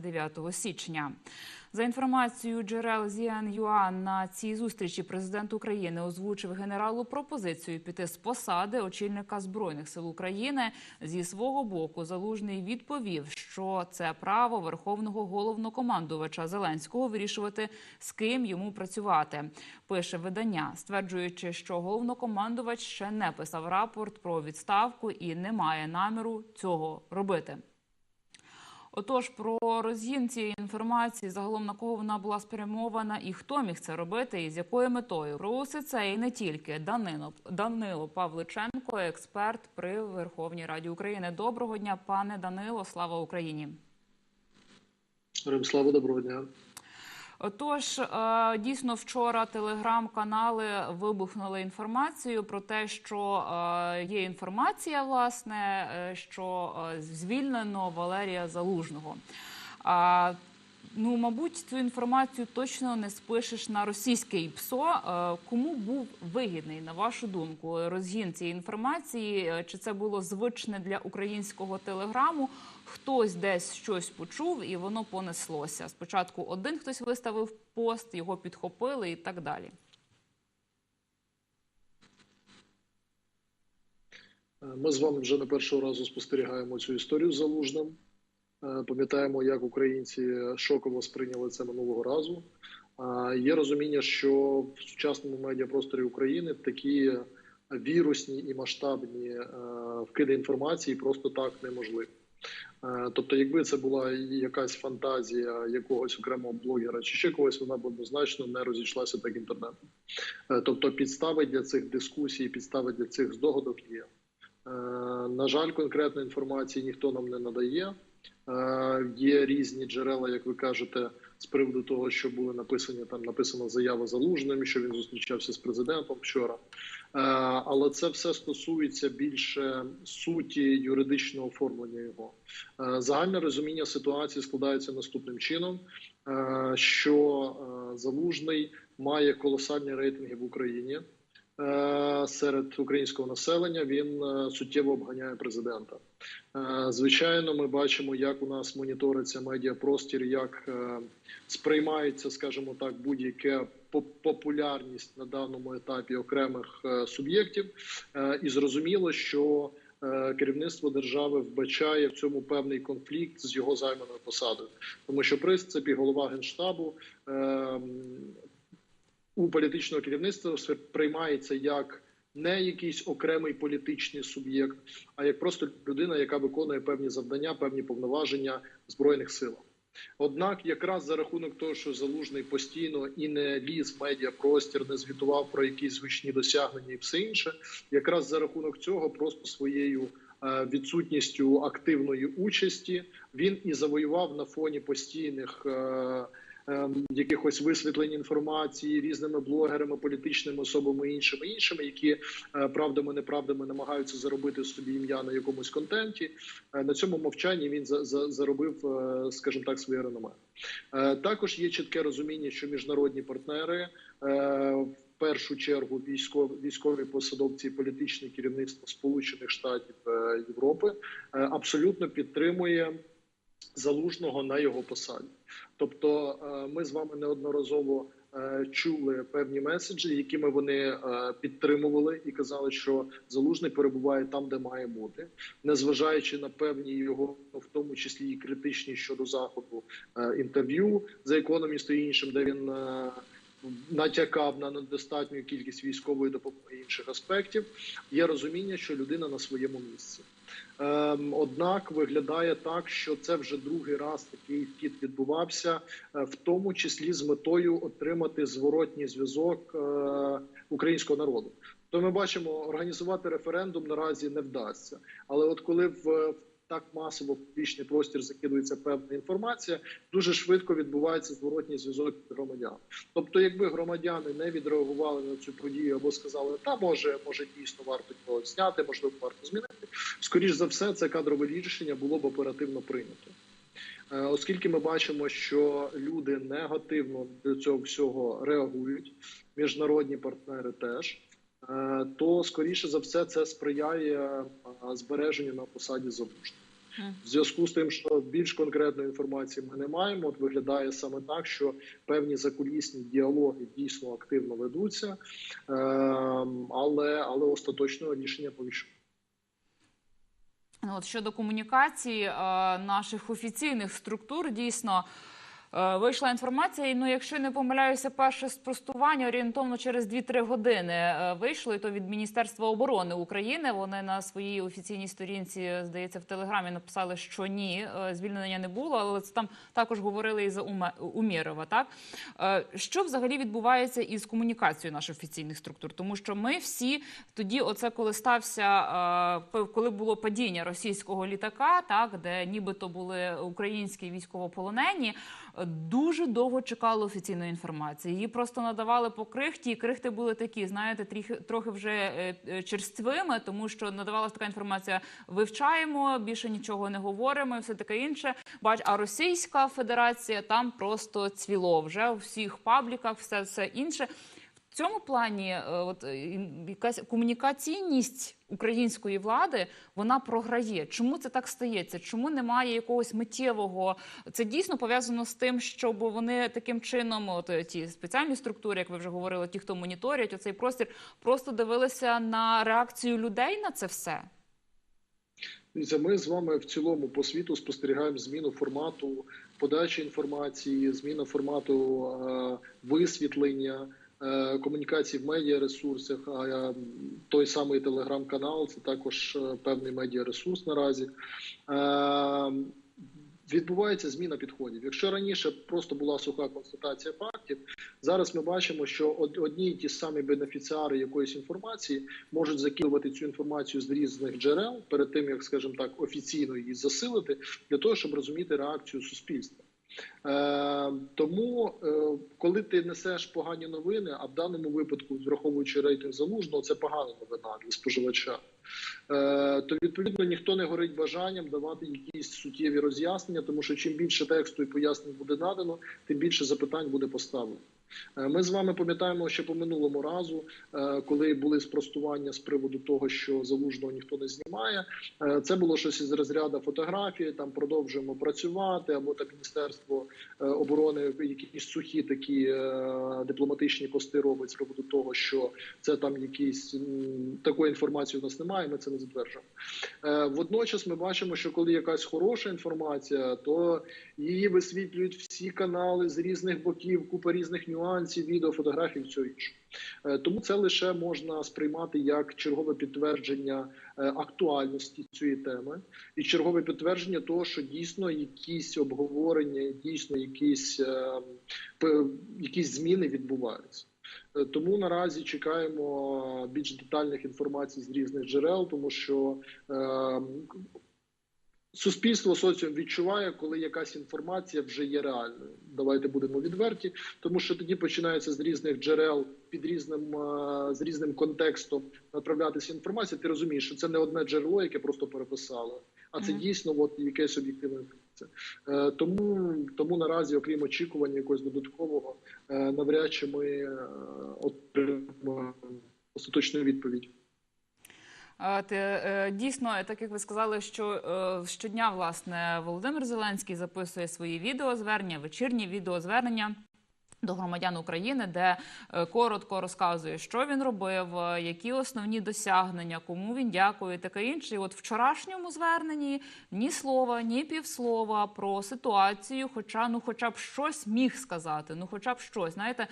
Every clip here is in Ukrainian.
29 січня. За інформацією джерел ЗІАН.ЮА, на цій зустрічі президент України озвучив генералу пропозицію піти з посади очільника збройних сил України. Зі свого боку залужний відповів, що це право верховного головнокомандувача Зеленського вирішувати з ким йому працювати. Пише видання, стверджуючи, що головнокомандувач ще не писав рапорт про відставку і не має наміру цього робити. Отож, про розгін цієї інформації загалом на кого вона була спрямована і хто міг це робити, і з якою метою про усе це і не тільки Данило Данило Павличенко, експерт при Верховній Раді України. Доброго дня, пане Данило. Слава Україні. Римслава, доброго дня. Отож, е, дійсно, вчора телеграм-канали вибухнули інформацію про те, що е, є інформація, власне, е, що звільнено Валерія Залужного. Ну, мабуть, цю інформацію точно не спишеш на російське ПСО. Кому був вигідний, на вашу думку, розгін цієї інформації? Чи це було звичне для українського телеграму? Хтось десь щось почув, і воно понеслося. Спочатку один хтось виставив пост, його підхопили і так далі. Ми з вами вже не першого разу спостерігаємо цю історію залужним. Пам'ятаємо, як українці шоково сприйняли це минулого разу. Є розуміння, що в сучасному медіапросторі України такі вірусні і масштабні вкиди інформації просто так неможливі. Тобто, якби це була якась фантазія якогось окремого блогера чи ще когось, вона б однозначно не розійшлася так інтернетом. Тобто, підстави для цих дискусій, підстави для цих здогадок є. На жаль, конкретної інформації ніхто нам не надає. Є різні джерела, як ви кажете, з приводу того, що були написані там написана заява залужним, що він зустрічався з президентом вчора. Але це все стосується більше суті юридичного оформлення його. Загальне розуміння ситуації складається наступним чином: що залужний має колосальні рейтинги в Україні. Е, серед українського населення він е, суттєво обганяє президента. Е, звичайно, ми бачимо, як у нас моніториться медіапростір, як сприймається, скажімо так, будь-яка популярність на даному етапі окремих суб'єктів, і зрозуміло, що Керівництво держави вбачає в цьому певний конфлікт з його займаною посадою, тому що в принципі голова генштабу у політичного керівництва приймається як не якийсь окремий політичний суб'єкт, а як просто людина, яка виконує певні завдання, певні повноваження збройних силах. Однак, якраз за рахунок того, що залужний постійно і не ліз в медіапростір, не звітував про якісь звичні досягнення і все інше, якраз за рахунок цього, просто своєю е, відсутністю активної участі, він і завоював на фоні постійних. Ем, якихось висвітлень інформації різними блогерами, політичними особами іншими іншими, які е, правдами неправдами намагаються заробити собі ім'я на якомусь контенті. Е, на цьому мовчанні він за, за заробив, е, скажімо так, своє реноме. Також є чітке розуміння, що міжнародні партнери. В першу чергу військові військові посадовці, політичне керівництво Сполучених Штатів Європи абсолютно підтримує залужного на його посаді. Тобто, е, ми з вами неодноразово е, чули певні меседжі, якими вони е, підтримували і казали, що залужний перебуває там, де має бути, незважаючи на певні його, в тому числі і критичні щодо заходу інтерв'ю за економісту і іншим, де він натякав на недостатню кількість військової допомоги інших аспектів. Є розуміння, що людина на своєму місці. Ем, однак виглядає так, що це вже другий раз такий вхід відбувався, е, в тому числі з метою отримати зворотній зв'язок е, українського народу. То ми бачимо, організувати референдум наразі не вдасться. Але от коли в так масово в публічний простір закидується певна інформація, дуже швидко відбувається зворотній зв'язок громадян. Тобто, якби громадяни не відреагували на цю подію або сказали, та може, може дійсно варто його зняти, можливо, варто змінити. Скоріш за все, це кадрове рішення було б оперативно прийнято. Е, оскільки ми бачимо, що люди негативно до цього всього реагують, міжнародні партнери теж, е, то скоріше за все це сприяє е, збереженню на посаді залужних. В зв'язку з тим, що більш конкретної інформації ми не маємо, от виглядає саме так, що певні закулісні діалоги дійсно активно ведуться, ем, але, але остаточного рішення поки що. Ну, От щодо комунікації е, наших офіційних структур, дійсно. Е, Вийшла інформація, і ну, якщо не помиляюся, перше спростування орієнтовно через 2-3 години е, вийшло, і то від Міністерства оборони України. Вони на своїй офіційній сторінці, здається, в телеграмі написали, що ні, е, звільнення не було, але це там також говорили і за Умєрова. Так що взагалі відбувається із комунікацією наших офіційних структур? Тому що ми всі тоді, оце коли стався, коли було падіння російського літака, так де нібито були українські військовополонені. Дуже довго чекали офіційної інформації. Її просто надавали по крихті, і крихти були такі, знаєте, трохи, трохи вже е, е, черствими, тому що надавалася така інформація: вивчаємо, більше нічого не говоримо, і все таке інше. Бач, а Російська Федерація там просто цвіло вже у всіх пабліках, все інше. Цьому плані, е, от е, якась комунікаційність української влади вона програє. Чому це так стається? Чому немає якогось миттєвого? Це дійсно пов'язано з тим, щоб вони таким чином, от е, ті спеціальні структури, як ви вже говорили, ті, хто моніторять оцей простір, просто дивилися на реакцію людей на це все. Ми з вами в цілому по світу спостерігаємо зміну формату подачі інформації, зміна формату е, висвітлення. Е, Комунікації в медіаресурсах, а той самий телеграм-канал це також е, певний медіаресурс наразі. Е, Відбувається зміна підходів. Якщо раніше просто була суха констатація фактів, зараз ми бачимо, що од- одні й ті самі бенефіціари якоїсь інформації можуть закидувати цю інформацію з різних джерел перед тим, як, скажімо так, офіційно її засилити, для того, щоб розуміти реакцію суспільства. Е, тому, е, коли ти несеш погані новини, а в даному випадку, враховуючи рейтинг залужного, це погана новина для споживача. Е, то відповідно ніхто не горить бажанням давати якісь суттєві роз'яснення, тому що чим більше тексту і пояснень буде надано, тим більше запитань буде поставлено. Е, Ми з вами пам'ятаємо, що по минулому разу, е, коли були спростування з приводу того, що залужного ніхто не знімає, е, це було щось із розряду фотографії. Там продовжуємо працювати, або там міністерство оборони якісь сухі такі дипломатичні пости робить з приводу того, що це там якісь такої інформації у нас немає. Ми це не затверджуємо. Водночас ми бачимо, що коли якась хороша інформація, то її висвітлюють всі канали з різних боків, купа різних нюансів, відео, фотографій, все інше. Тому це лише можна сприймати як чергове підтвердження е, актуальності цієї теми і чергове підтвердження того, що дійсно якісь обговорення, дійсно якісь, е, якісь зміни відбуваються. Е, Тому наразі чекаємо більш детальних інформацій з різних джерел, тому що суспільство соціум відчуває, коли якась інформація вже є реальною. Давайте будемо відверті, тому що тоді починається з різних джерел під різним е, з різним контекстом направлятися інформація. Ти розумієш, що це не одне джерело, яке просто переписало, а це Мгм. дійсно от якесь об'єктивне інформація. Е, Тому тому наразі, окрім очікування якогось додаткового, е, навряд чи ми отримаємо остаточну відповідь. Е, дійсно, так як ви сказали, що е, щодня власне Володимир Зеленський записує свої відеозвернення, вечірні відеозвернення. До громадян України, де е, коротко розказує, що він робив, які основні досягнення, кому він дякує, таке інше. І от вчорашньому зверненні ні слова, ні півслова про ситуацію, хоча ну, хоча б щось міг сказати. Ну, хоча б щось. Знаєте,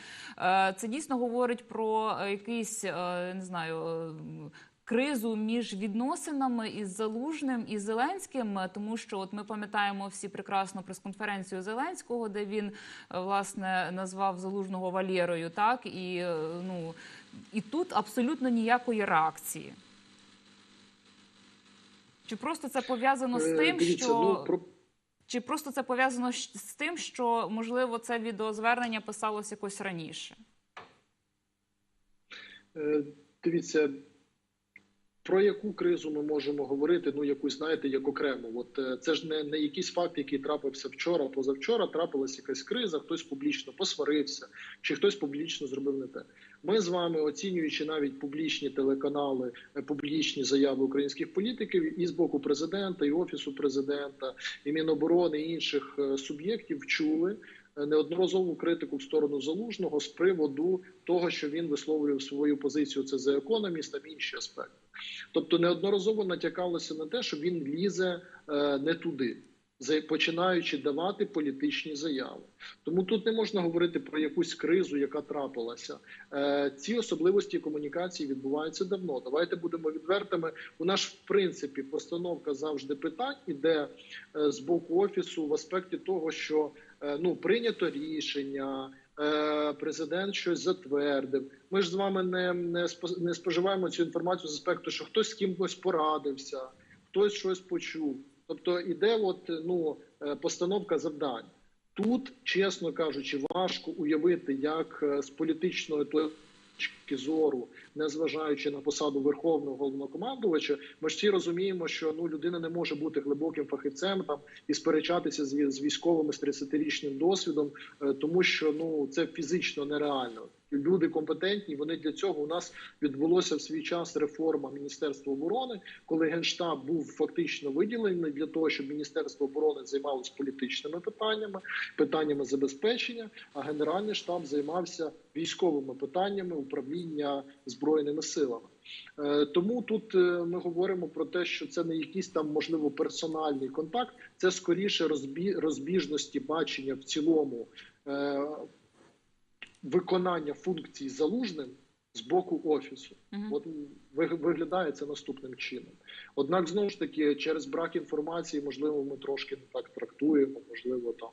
це дійсно говорить про якийсь не знаю. Кризу між відносинами із Залужним і Зеленським, тому що от ми пам'ятаємо всі прекрасно прес-конференцію Зеленського, де він е, власне назвав Залужного Валєрою, так і е, ну і тут абсолютно ніякої реакції. Чи просто це пов'язано з Е, тим, Дивіться, що ну про чи просто це пов'язано з тим, що можливо це відеозвернення писалось якось раніше? Дивіться, Про яку кризу ми можемо говорити? Ну якусь знаєте, як окремо. От е, це ж не, не якийсь факт, який трапився вчора, позавчора. Трапилась якась криза, хтось публічно посварився, чи хтось публічно зробив не те. Ми з вами оцінюючи навіть публічні телеканали, е, публічні заяви українських політиків і з боку президента, і офісу президента, і Міноборони і інших е, суб'єктів чули неодноразову критику в сторону залужного з приводу того, що він висловлював свою позицію. Це за економіст, там інші аспекти. Тобто неодноразово натякалося на те, що він лізе е, не туди, починаючи давати політичні заяви. Тому тут не можна говорити про якусь кризу, яка трапилася. Е, ці особливості комунікації відбуваються давно. Давайте будемо відвертими. У нас в принципі постановка завжди питань іде е, з боку офісу в аспекті того, що ну прийнято рішення. Президент щось затвердив. Ми ж з вами не, не, споживаємо цю інформацію з аспекту, що хтось з кимось порадився, хтось щось почув. Тобто іде от, ну, е, постановка завдань. Тут, чесно кажучи, важко уявити, як е, з політичної точки зору, незважаючи на посаду верховного головнокомандувача, ми ж всі розуміємо, що ну людина не може бути глибоким фахівцем там і сперечатися з, з військовими з 30-річним досвідом, е, тому що ну це фізично нереально. Люди компетентні. Вони для цього у нас відбулося в свій час реформа Міністерства оборони, коли генштаб був фактично виділений для того, щоб Міністерство оборони займалося політичними питаннями, питаннями забезпечення, а Генеральний штаб займався військовими питаннями управління збройними силами. Е, Тому тут е, ми говоримо про те, що це не якийсь там можливо персональний контакт, це скоріше розбі- розбіжності бачення в цілому е, виконання функцій залужним з боку офісу. Угу. От ви- виглядає це наступним чином. Однак, знову ж таки, через брак інформації, можливо, ми трошки не так трактуємо, можливо, там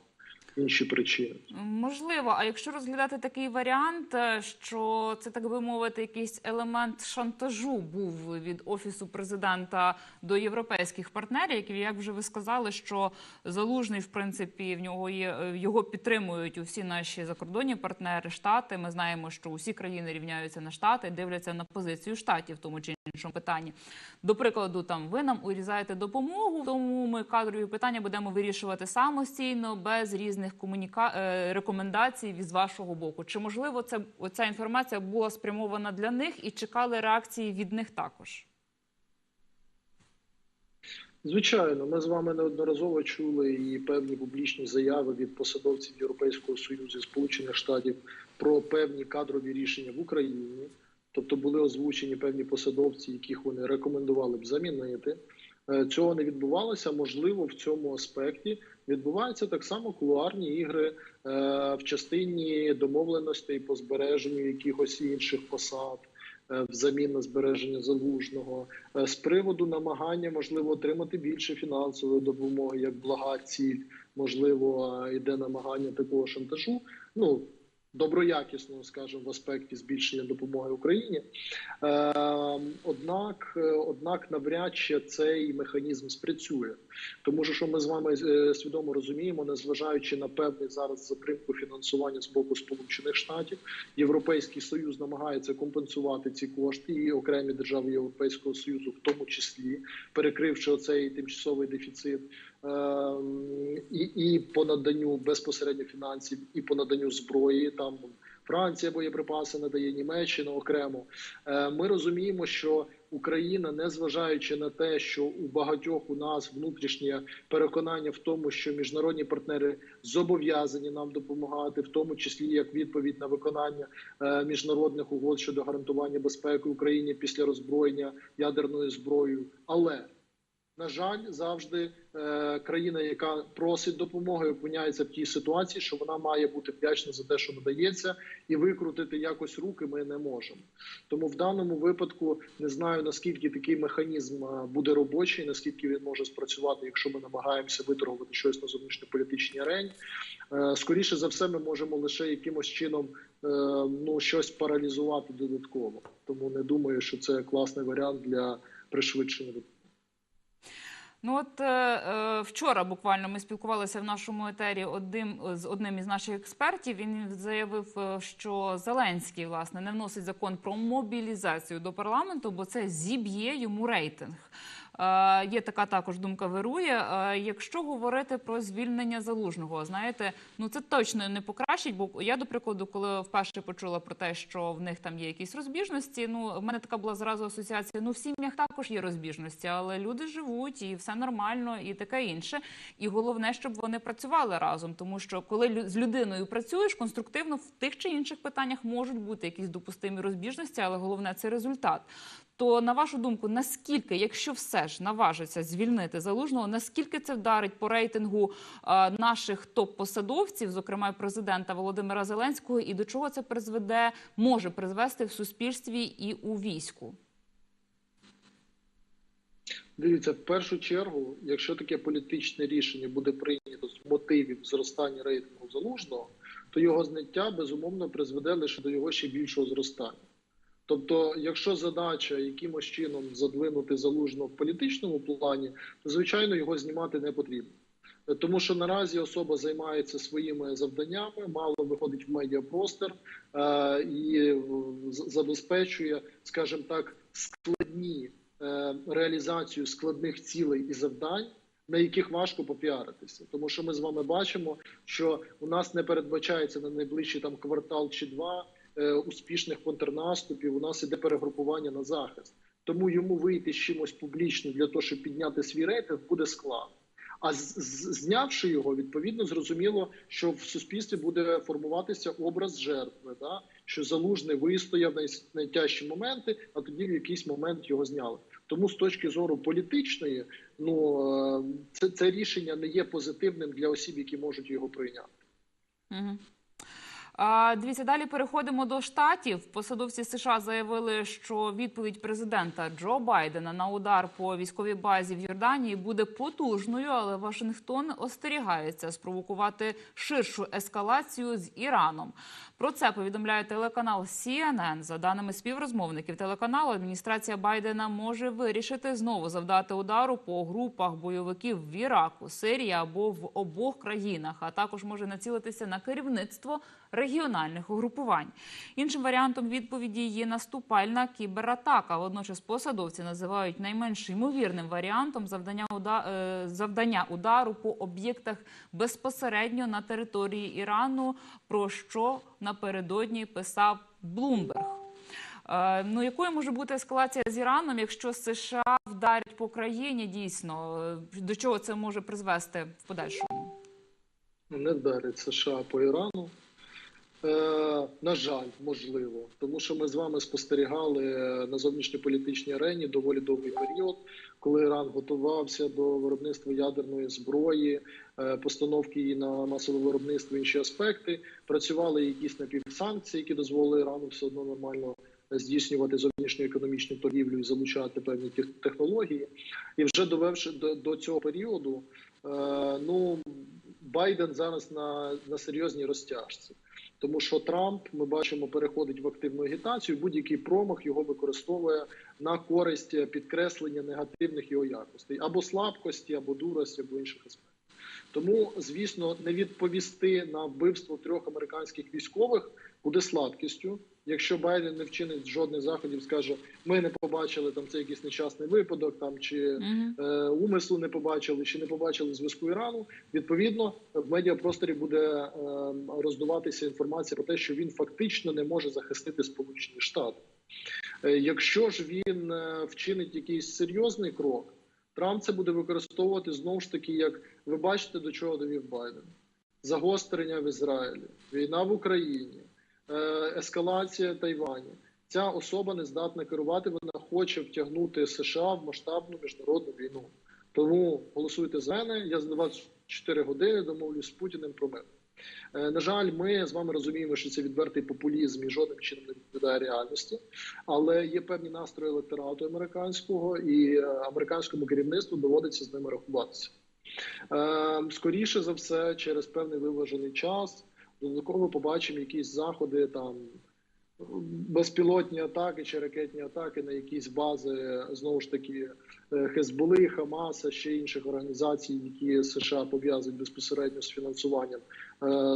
інші причини. Можливо, а якщо розглядати такий варіант, е, що це так би мовити, якийсь елемент шантажу був від офісу президента до європейських партнерів, які, як вже ви сказали, що залужний, в принципі, в нього є е, його підтримують усі наші закордонні партнери, штати. Ми знаємо, що усі країни рівняються на штати, дивляться на позицію штатів, тому чи іншому питанні. До прикладу, там ви нам урізаєте допомогу, тому ми кадрові питання будемо вирішувати самостійно, без різних комуніка... е, рекомендацій від вашого боку. Чи можливо це оця інформація була спрямована для них і чекали реакції від них також? Звичайно, ми з вами неодноразово чули і певні публічні заяви від посадовців Європейського союзу і Сполучених Штатів про певні кадрові рішення в Україні. Тобто були озвучені певні посадовці, яких вони рекомендували б замінити. Е, Цього не відбувалося. Можливо, в цьому аспекті відбуваються так само кулуарні ігри е, в частині домовленостей по збереженню якихось інших посад. е, Взамін на збереження залужного Е, з приводу намагання можливо отримати більше фінансової допомоги як блага ціль, можливо, йде намагання такого шантажу. Ну доброякісного, скажімо, в аспекті збільшення допомоги Україні. Е, однак, е, однак, навряд чи цей механізм спрацює, тому що що ми з вами е, свідомо розуміємо, незважаючи на певний зараз затримку фінансування з боку Сполучених Штатів, Європейський Союз намагається компенсувати ці кошти і окремі держави Європейського Союзу, в тому числі перекривши оцей тимчасовий дефіцит. Ем, і, і по наданню безпосередньо фінансів, і по наданню зброї. Там Франція боєприпаси надає Німеччина окремо. Е, Ми розуміємо, що Україна, незважаючи на те, що у багатьох у нас внутрішнє переконання в тому, що міжнародні партнери зобов'язані нам допомагати, в тому числі як відповідь на виконання е, міжнародних угод щодо гарантування безпеки Україні після роззброєння ядерною зброєю, але на жаль, завжди е, країна, яка просить допомоги, опиняється в тій ситуації, що вона має бути вдячна за те, що надається, і викрутити якось руки ми не можемо. Тому в даному випадку не знаю наскільки такий механізм е, буде робочий, наскільки він може спрацювати, якщо ми намагаємося виторгувати щось на зовнішньополітичній арені. Е, скоріше за все, ми можемо лише якимось чином е, ну щось паралізувати додатково. Тому не думаю, що це класний варіант для пришвидшення. Ну от е, е, вчора буквально ми спілкувалися в нашому етері одним з одним із наших експертів. Він заявив, е, що Зеленський власне не вносить закон про мобілізацію до парламенту, бо це зіб'є йому рейтинг. Е, є така також думка вирує. Е, якщо говорити про звільнення залужного, знаєте, ну це точно не покращить. Бо я, до прикладу, коли вперше почула про те, що в них там є якісь розбіжності. Ну в мене така була зразу асоціація. Ну в сім'ях також є розбіжності, але люди живуть і все нормально, і таке інше. І головне, щоб вони працювали разом, тому що коли з людиною працюєш конструктивно, в тих чи інших питаннях можуть бути якісь допустимі розбіжності, але головне це результат. То на вашу думку, наскільки, якщо все ж наважиться звільнити залужного, наскільки це вдарить по рейтингу е, наших топ-посадовців, зокрема президента Володимира Зеленського, і до чого це призведе, може призвести в суспільстві і у війську? Дивіться, в першу чергу, якщо таке політичне рішення буде прийнято з мотивів зростання рейтингу залужного, то його зняття безумовно призведе лише до його ще більшого зростання. Тобто, якщо задача якимось чином задвинути залужного в політичному плані, то звичайно його знімати не потрібно. Тому що наразі особа займається своїми завданнями, мало виходить в медіапростор е, і забезпечує, скажімо так, складні е, реалізацію складних цілей і завдань, на яких важко попіаритися. Тому що ми з вами бачимо, що у нас не передбачається на найближчий там квартал чи два успішних контрнаступів. У нас іде перегрупування на захист. Тому йому вийти з чимось публічним для того, щоб підняти свій рейтинг, буде складно. А знявши його, відповідно зрозуміло, що в суспільстві буде формуватися образ жертви, да? що залужний вистояв най- найтяжчі моменти, а тоді в якийсь момент його зняли. Тому з точки зору політичної, ну е, це, це рішення не є позитивним для осіб, які можуть його прийняти. Угу. Дивіться, далі переходимо до штатів. Посадовці США заявили, що відповідь президента Джо Байдена на удар по військовій базі в Йорданії буде потужною, але Вашингтон остерігається спровокувати ширшу ескалацію з Іраном. Про це повідомляє телеканал CNN. За даними співрозмовників телеканалу, адміністрація Байдена може вирішити знову завдати удару по групах бойовиків в Іраку, Сирії або в обох країнах, а також може націлитися на керівництво регіональних угрупувань. Іншим варіантом відповіді є наступальна кібератака. Водночас посадовці називають найменш ймовірним варіантом завдання е, удару по об'єктах безпосередньо на території Ірану. Про що напередодні писав Блумберг. Е, Ну, якою може бути ескалація з Іраном, якщо США вдарять по країні дійсно? Е, До чого це може призвести в подальшому? не вдарить США по Ірану. Е, на жаль, можливо, тому що ми з вами спостерігали на зовнішньополітичній арені доволі довгий період, коли Іран готувався до виробництва ядерної зброї, е, постановки її на масове виробництво, інші аспекти. Працювали якісь напівсанкції, які дозволили Ірану все одно нормально здійснювати зовнішню економічну торгівлю і залучати певні технології. І вже довевши до, до цього періоду, е, ну Байден зараз на, на серйозній розтяжці. Тому що Трамп, ми бачимо, переходить в активну агітацію. Будь-який промах його використовує на користь підкреслення негативних його якостей або слабкості, або дурості, або інших аспектів. Тому, звісно, не відповісти на вбивство трьох американських військових буде слабкістю. Якщо Байден не вчинить жодних заходів, скаже, ми не побачили там це якийсь нещасний випадок, там чи е, умислу не побачили, чи не побачили зв'язку Ірану. Відповідно, в медіапросторі буде е, роздуватися інформація про те, що він фактично не може захистити Сполучені Штати. Е, Якщо ж він е, вчинить якийсь серйозний крок, Трамп це буде використовувати знову ж таки, як ви бачите, до чого довів Байден. Загострення в Ізраїлі, війна в Україні, ескалація Тайвані. Ця особа не здатна керувати. Вона хоче втягнути США в масштабну міжнародну війну. Тому голосуйте за мене. Я за 24 години домовлюсь з Путіним про мир. Е, На жаль, ми з вами розуміємо, що це відвертий популізм і жодним чином не відповідає реальності, але є певні настрої електорату американського і е, американському керівництву доводиться з ними рахуватися. Е, Скоріше за все, через певний виважений час додатково побачимо якісь заходи там безпілотні атаки чи ракетні атаки на якісь бази знову ж таки е, Хезболи, Хамаса, ще інших організацій, які США пов'язують безпосередньо з фінансуванням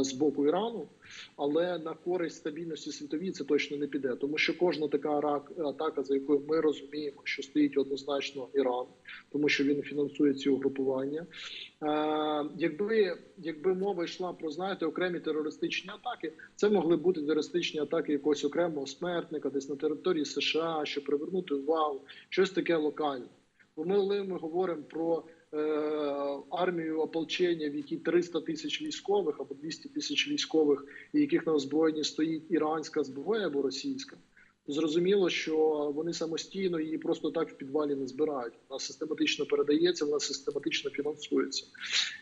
з боку Ірану. Але на користь стабільності світовій це точно не піде, тому що кожна така рак атака, за якою ми розуміємо, що стоїть однозначно Іран, тому що він фінансує ці угрупування. Е, якби якби мова йшла про знаєте окремі терористичні атаки, це могли бути терористичні атаки якогось окремого смертника, десь на території США, щоб привернути увагу, щось таке локальне. Бо ми, ми говоримо про е, армію ополчення, в якій 300 тисяч військових або 200 тисяч військових, і яких на озброєнні стоїть іранська зброя або російська. Зрозуміло, що вони самостійно її просто так в підвалі не збирають. Вона систематично передається, вона систематично фінансується.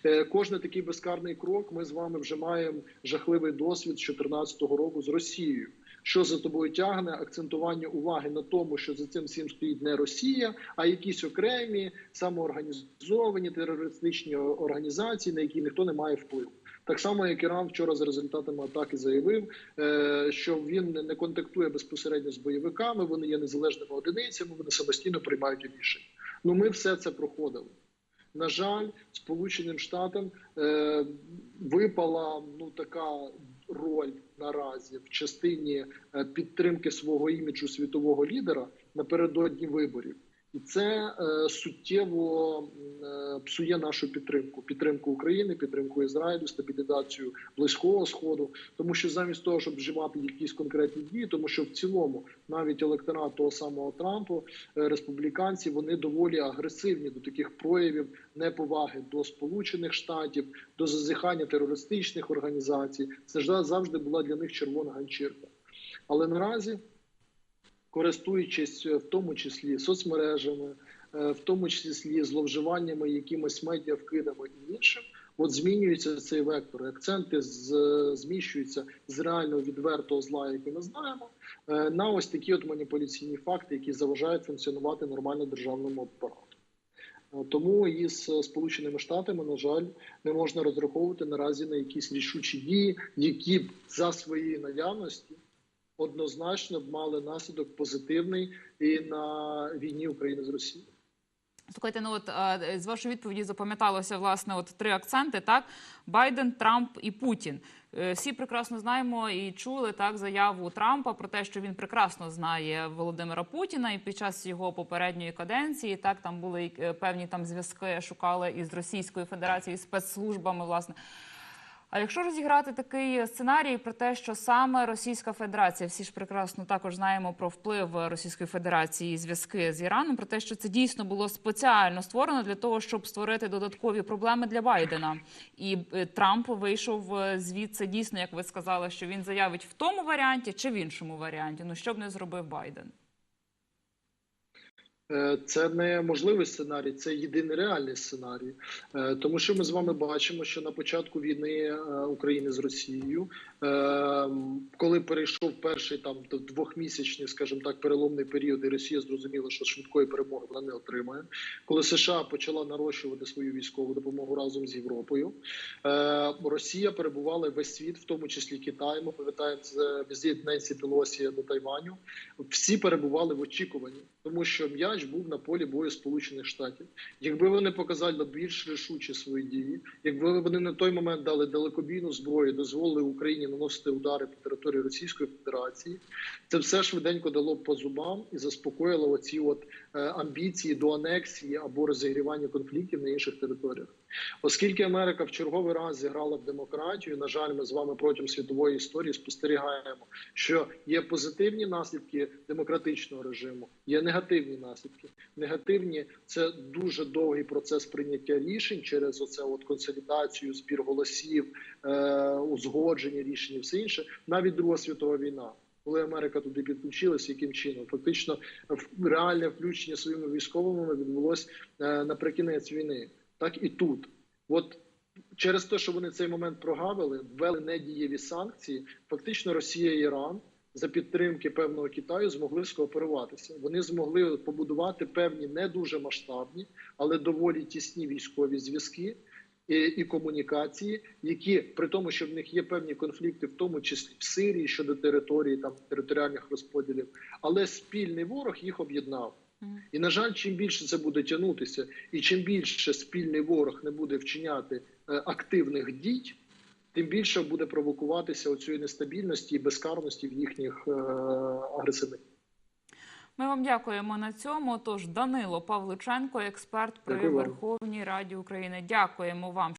Е, Кожний такий безкарний крок. Ми з вами вже маємо жахливий досвід з 2014 року з Росією. Що за тобою тягне акцентування уваги на тому, що за цим всім стоїть не Росія, а якісь окремі самоорганізовані терористичні організації, на які ніхто не має впливу. Так само, як Іран вчора за результатами атаки заявив, е, що він не контактує безпосередньо з бойовиками, вони є незалежними одиницями, вони самостійно приймають рішення. Ну ми все це проходили. На жаль, Сполученим Штатам е, випала ну така роль наразі в частині е, підтримки свого іміджу світового лідера напередодні виборів. І це е, суттєво е, псує нашу підтримку, підтримку України, підтримку Ізраїлю, стабілізацію близького сходу, тому що замість того, щоб вживати якісь конкретні дії, тому що в цілому навіть електорат того самого Трампу, е, республіканці, вони доволі агресивні до таких проявів неповаги до Сполучених Штатів, до зазіхання терористичних організацій. Це завжди була для них червона ганчірка. Але наразі користуючись в тому числі соцмережами, е, в тому числі зловживаннями якимось медіавкидами і іншим, от змінюється цей вектор. Акценти з- зміщуються з реально відвертого зла, який ми знаємо, е, на ось такі от маніпуляційні факти, які заважають функціонувати нормально державному апарату. Е, Тому із Сполученими Штатами, на жаль, не можна розраховувати наразі на якісь рішучі дії, які б за своєї наявності однозначно б мали наслідок позитивний і на війні України з Росією. Слухайте, ну от з вашої відповіді запам'яталося власне от три акценти: так Байден, Трамп і Путін. Е, Всі прекрасно знаємо і чули так заяву Трампа про те, що він прекрасно знає Володимира Путіна, і під час його попередньої каденції так там були е, певні там зв'язки, шукали із Російською Федерацією спецслужбами, власне. А якщо розіграти такий сценарій про те, що саме Російська Федерація, всі ж прекрасно також знаємо про вплив Російської Федерації і зв'язки з Іраном, про те, що це дійсно було спеціально створено для того, щоб створити додаткові проблеми для Байдена, і е, Трамп вийшов е, звідси дійсно, як ви сказали, що він заявить в тому варіанті чи в іншому варіанті. Ну що б не зробив Байден. Е, Це не можливий сценарій, це єдиний реальний сценарій. Е, Тому що ми з вами бачимо, що на початку війни е, України з Росією, коли перейшов перший там двохмісячний, скажімо так, переломний період, і Росія зрозуміла, що швидкої перемоги вона не отримає. Коли США почала нарощувати свою військову допомогу разом з Європою, е, Росія перебувала весь світ, в тому числі Китай. Ми пам'ятаємо візит Ненсі Пелосі до Тайваню. Всі перебували в очікуванні, тому що м'яч був на полі бою Сполучених Штатів. Якби вони показали більш рішучі свої дії, якби вони на той момент дали далекобійну зброю, дозволили Україні наносити удари по території Російської Федерації, це все швиденько дало по зубам і заспокоїло оці от е, амбіції до анексії або розігрівання конфліктів на інших територіях. Оскільки Америка в черговий раз зіграла в демократію, на жаль, ми з вами протягом світової історії спостерігаємо, що є позитивні наслідки демократичного режиму, є негативні наслідки. Негативні це дуже довгий процес прийняття рішень через оце от консолідацію, збір голосів, е, узгодження рішень, і все інше. Навіть Друга світова війна. Коли Америка туди підключилася, яким чином фактично реальне включення своїми військовими відбулось е, наприкінець війни, так і тут. От через те, що вони цей момент прогавили, ввели недієві санкції, фактично Росія і Іран за підтримки певного Китаю змогли скооперуватися. Вони змогли побудувати певні не дуже масштабні, але доволі тісні військові зв'язки. і, і комунікації, які при тому, що в них є певні конфлікти, в тому числі в Сирії щодо території, там територіальних розподілів, але спільний ворог їх об'єднав. І на жаль, чим більше це буде тягнутися, і чим більше спільний ворог не буде вчиняти е, активних дій, тим більше буде провокуватися оцієї нестабільності і безкарності в їхніх е, агресивних. Ми вам дякуємо на цьому. Тож Данило Павличенко, експерт при Дякую. Верховній Раді України. Дякуємо вам.